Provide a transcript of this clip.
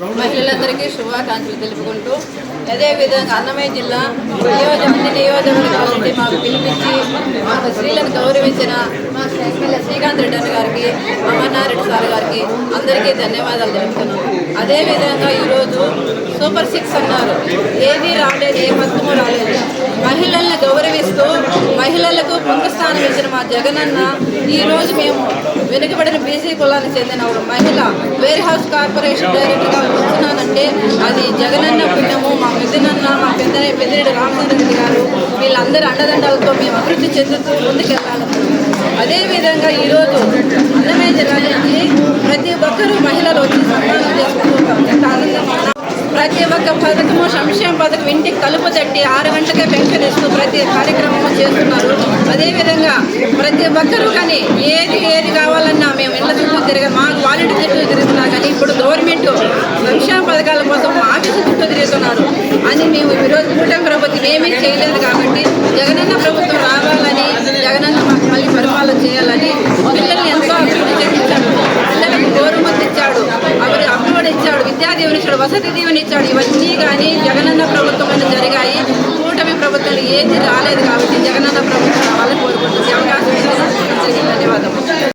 మహిళలందరికీ శుభాకాంక్షలు తెలుపుకుంటూ అదేవిధంగా అన్నమయ్య జిల్లా నియోజకవర్గ అన్ని మాకు పిలిపించి మాకు స్త్రీలను గౌరవించిన మా ఎమ్మెల్యే శ్రీకాంత్ రెడ్డి అన్న గారికి అమర్నారెడ్డి సార్ గారికి అందరికీ ధన్యవాదాలు తెలుపుతున్నాం. అదేవిధంగా ఈరోజు సూపర్ సిక్స్ అన్నారు. ఏది రాలేదు ఏ పథకము రాలేదు. మహిళల్ని గౌరవిస్తూ మహిళలకు ముందు ఇచ్చిన మా జగనన్న ఈరోజు మేము వెనుకబడిన బీసీ కులానికి చెందిన మహిళ వేర్ హౌస్ కార్పొరేషన్ డైరెక్టర్గా వచ్చినానంటే అది జగనన్న పుణ్యము మా పెద్దనన్న మా పెద్ద పెద్దిరెడ్డి రామచంద్ర రెడ్డి గారు వీళ్ళందరూ అండదండలతో మేము అభివృద్ధి చెందుతూ ముందుకెళ్ళాలనుకుంటున్నాం అదేవిధంగా ఈరోజు అన్నమయ్య జిల్లా ప్రతి ఒక్కరూ మహిళలు వచ్చి సన్మానం చేసుకుంటూ ఆనందంగా ప్రతి ఒక్క పథకము సంక్షేమ పథకం ఇంటికి కలుపు తట్టి ఆరు గంటలకే పెన్షన్ ఇస్తూ ప్రతి కార్యక్రమము చేస్తున్నారు. అదేవిధంగా ప్రతి ఒక్కరూ కానీ ఏది ఏది కావాలన్నా మేము ఇళ్ళ చుట్టూ తిరగ మాకు వాలంటీర్ చుట్టూ తిరుగుతున్నా కానీ ఇప్పుడు గవర్నమెంట్ సంక్షేమ పథకాల కోసం ఆఫీసు చుట్టూ తిరుగుతున్నారు అని మేము ఈరోజు కూటమి ప్రభుత్వం ఏమీ చేయలేదు కాబట్టి జగనన్న ప్రభుత్వం రావాలని జగనన్న మాకు మళ్ళీ పరిపాలన చేయాలని పిల్లల్ని ఎంతో అభివృద్ధి చేయించాడు. పిల్లలకు గౌరవం ఇచ్చాడు. అవి అమ్మఒడి ఇచ్చాడు విద్యా దీవెన ఇచ్చాడు వసతి దీవెన ఇచ్చాడు. ఇవన్నీ కానీ జగనన్న ప్రభుత్వంలో జరిగాయి. కూటమి ప్రభుత్వాలు ఏది రాలేదు కాబట్టి జగనన్న ప్రభుత్వం రావాలని